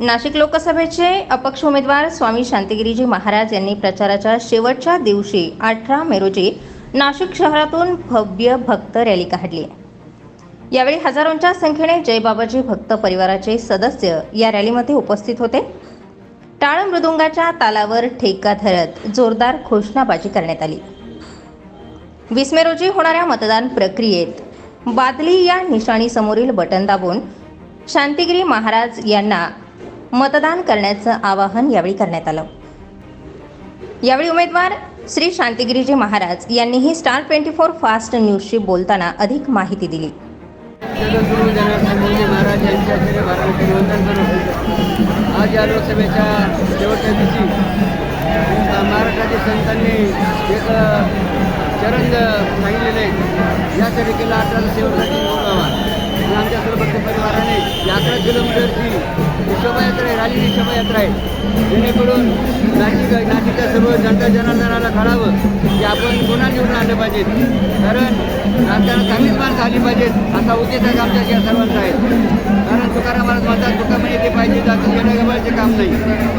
नाशिक लोकसभेचे अपक्ष उमेदवार स्वामी शांतिगिरीजी महाराज यांनी प्रचाराच्या शेवटच्या दिवशी अठरा मे रोजी नाशिक शहरातून भव्य भक्त रॅली काढली. यावेळी हजारोंच्या संख्येने जय बाबाजी भक्त परिवाराचे सदस्य या रॅलीमध्ये उपस्थित होते. टाळ मृदुंगाच्या तालावर ठेका धरत जोरदार घोषणाबाजी करण्यात आली. वीस मे रोजी होणाऱ्या मतदान प्रक्रियेत बादली या निशाणीसमोरील बटन दाबून शांतिगिरी महाराज यांना मतदान करण्याचं आवाहन यावेळी करण्यात आलं यावेळी उमेदवार श्री शांतिगिरीजी महाराज यांनीही स्टार ट्वेंटी फोर फास्ट न्यूजशी बोलताना अधिक माहिती दिली आज या लोकसभेच्या शेवटच्या दिवशी अ, महाराष्ट्रातील संतांनी एक चरण सांगितलेले आहे. या तरीकेला अठरा शेवटसाठी निवड व्हावा आणि आमच्या सर्व परिवाराने ही अकरा किलोमीटरची शोभायात्रा आहे राली शोभायात्रा आहे. जेणेकरून नाशिक नाशिकच्या सर्व जनता जनार्दनाला कळावं की आपण पुन्हा निवडून आणलं पाहिजेत. कारण राजकारणात चांगलीच माणसं आली पाहिजेत असा उद्देश आहे आमच्या या सर्वांचा आहे. तुकाराम महाराज म्हणतात तुका म्हणे ते पाहिजे जातं येण्यागबाळचे काम नाही.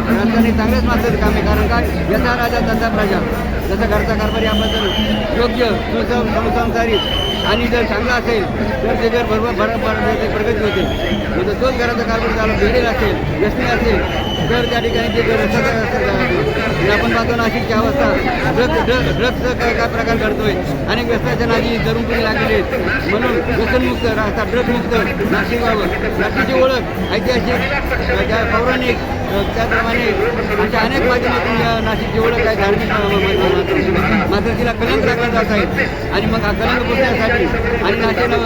ग्रंथाने चांगल्याच माणसाचं काम आहे कारण काय यथा राजा तसा प्रजा. जसं घरचा कारभारी आपण जर योग्य समसंसारी आणि जर चांगला असेल तर ते जर बरोबर भर भर- प्रगती होते. म्हणजे तोच घराचा कारभार झाला भेडेल असेल व्यसनी असेल तर त्या ठिकाणी ते घर सगळं असं आणि आपण पाहतो नाशिकची अवस्था ड्रग ड्रग ड्रग्सचा काय काय प्रकार घडतोय. अनेक व्यसनाच्या नादी तरुण पिढी लागलेली आहेत. म्हणून व्यसनमुक्त राहता ड्रगमुक्त नाशिक व्हावं नाशिकची ओळख ऐतिहासिक पौराणिक त्याप्रमाणे अशा अनेक माध्यमातून नाशिकची ओळख आहे धार्मिक मात्र तिला कलंक लागला जात आहे. आणि मग हा कलंक पुसण्यासाठी आणि नाशिकला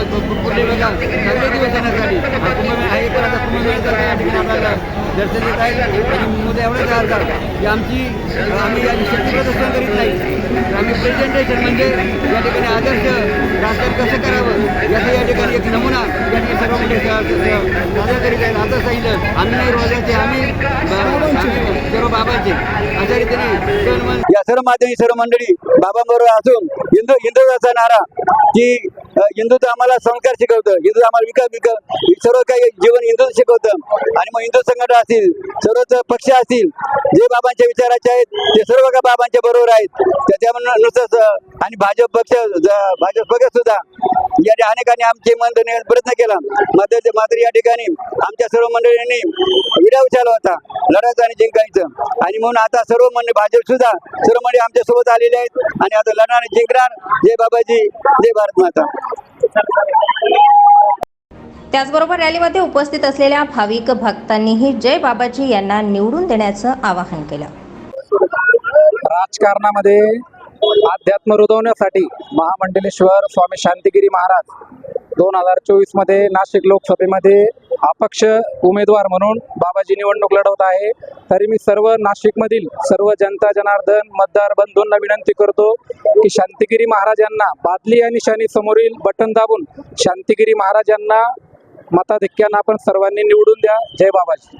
पुढे बघा सगळे दिवस येण्यासाठी हा कुंभमेळा हा एक कुंभमेळा या ठिकाणी आपल्याला दर्शन देत आहे आणि मुद्दा तयार आहे की? आमची आम्ही या विषयाची प्रदर्शन करीत नाही. आम्ही प्रेझेंटेशन म्हणजे या ठिकाणी आदर्श राजकारण कसं करावं? याचा या ठिकाणी एक नमुना या ठिकाणी सर्व म्हणजे मोठे साजरा करीत आहेत. आता सांगितलं आम्ही नाही रोजाचे आम्ही सर्व बाबाचे. अशा रीतीने या सर्व माध्यमी सर्व मंडळी बाबांबरोबर असून हिंदू हिंदुत्वाचा नारा की हिंदुत्व आम्हाला संस्कार शिकवतं. हिंदू आम्हाला विकास विकास सर्व काही जीवन हिंदू शिकवतं. आणि मग हिंदू संघटना असतील सर्वच पक्ष असतील जे बाबांच्या विचाराचे आहेत ते सर्व काही बाबांच्या बरोबर आहेत. त्याच्यानुसार आणि भाजप पक्ष भाजप पक्ष सुद्धा या अनेकांनी आमचे मन देण्याचा प्रयत्न केला. मात्र मात्र या ठिकाणी आमच्या सर्व मंडळींनी विडा उचलला होता लढायचं आणि जिंकायचं. आणि म्हणून आता सर्व मंडळी भाजप सुद्धा सर्व मंडळी आमच्यासोबत आलेले आहेत. आणि आता लढणार जिंकणार जय बाबाजी जय भारत माता. त्याचबरोबर रॅलीमध्ये उपस्थित असलेल्या भाविक भक्तांनीही जय बाबाजी यांना निवडून देण्याचं आवाहन केलं. राजकारणामध्ये अध्यात्म रुजवण्यासाठी महामंडलेश्वर स्वामी शांतिगिरी महाराज दोन हजार चोवीसमध्ये नाशिक लोकसभेमध्ये अपक्ष उमेदवार म्हणून बाबाजी निवडणूक लढवत आहे. तरी मी सर्व नाशिकमधील सर्व जनता जनार्दन मतदार बंधूंना विनंती करतो की शांतिगिरी महाराजांना बादली आणि शनी समोरील बटन दाबून शांतिगिरी महाराजांना मताधिक्यांना आपण सर्वांनी निवडून द्या. जय बाबाजी.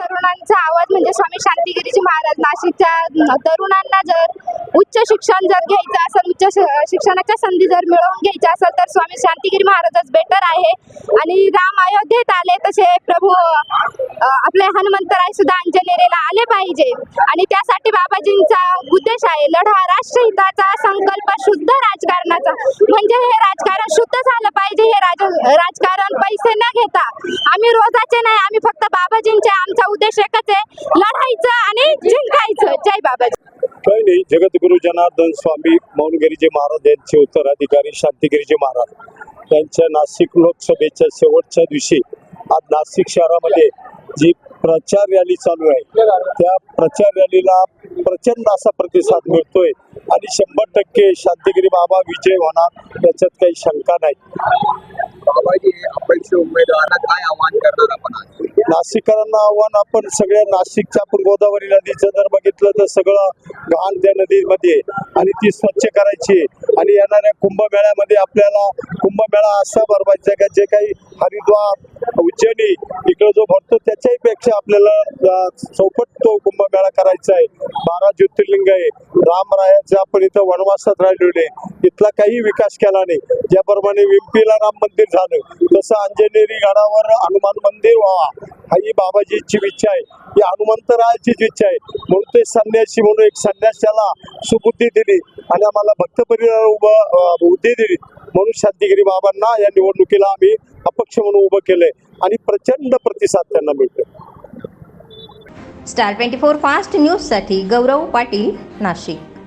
तरुणांचा आवाज म्हणजे स्वामी शांतिगिरीजी महाराज. नाशिकच्या तरुणांना जर उच्च शिक्षण जर घ्यायचं असेल उच्च शिक्षणाच्या संधी जर मिळवून घ्यायच्या असेल तर स्वामी शांतिगिरी महाराजच बेटर आहे. आणि राम अयोध्येत आले तसे प्रभू आपले हनुमंतराय सुद्धा अंजनेरीला आले पाहिजे. आणि त्यासाठी बाबाजींचा उद्देश आहे लढा राष्ट्रहिताचा संकल्प शुद्ध राजकारणाचा म्हणजे हे राजकारण शुद्ध झालं पाहिजे हे राज राजकारण पैसे न घेता आम्ही रोजाचे नाही आम्ही फक्त बाबाजींचे आमचा उद्देश एकच आहे. लढायचं आणि जिंकायचं. जय बाबाजी. काही नाही जगद्गुरु जनार्दन स्वामी मौनगिरीजी महाराज यांचे उत्तराधिकारी शांतिगिरीजी महाराज यांच्या नाशिक लोकसभेच्या शेवटच्या दिवशी आज नाशिक शहरामध्ये जी प्रचार रॅली चालू आहे त्या प्रचार रॅलीला प्रचंड असा प्रतिसाद मिळतोय. आणि शंभर टक्के शांतिगिरी बाबा विजय होणार याच्यात काही शंका नाही. बाबाजी अपक्ष उमेदवारांना काय आव्हान करणार आपण आज? नाशिकरांना आव्हान आपण सगळ्या नाशिकच्या आपण गोदावरी नदीचं जर बघितलं तर सगळं घाण त्या नदीमध्ये. आणि ती स्वच्छ करायची. आणि येणाऱ्या कुंभमेळ्यामध्ये आपल्याला कुंभमेळा असा भरवायचा का? जे काही हरिद्वार उज्जैनी इकडे जो भरतो त्याच्याही पेक्षा आपल्याला चौपट तो कुंभमेळा करायचा आहे. बारा ज्योतिर्लिंग आहे. रामरायाचे आपण इथं वनवासात राहिलेले इथला काही विकास केला नाही. ज्याप्रमाणे विंपीला राम मंदिर झालं तसं अंजनेरी गडावर हनुमान मंदिर व्हावा ही बाबाजीची इच्छा आहे. ही हनुमंतरायाचीच इच्छा आहे. म्हणून ते संन्यासी म्हणून एक संन्यासाला सुबुद्धी दिली आणि आम्हाला भक्त परिवार उभं बुद्धी दिली. म्हणून शांतिगिरी बाबांना या निवडणुकीला आम्ही अपक्ष म्हणून उभं केलंय आणि प्रचंड प्रतिसाद त्यांना मिळतो स्टार ट्वेंटी फोर फास्ट न्यूजसाठी गौरव पाटील नाशिक.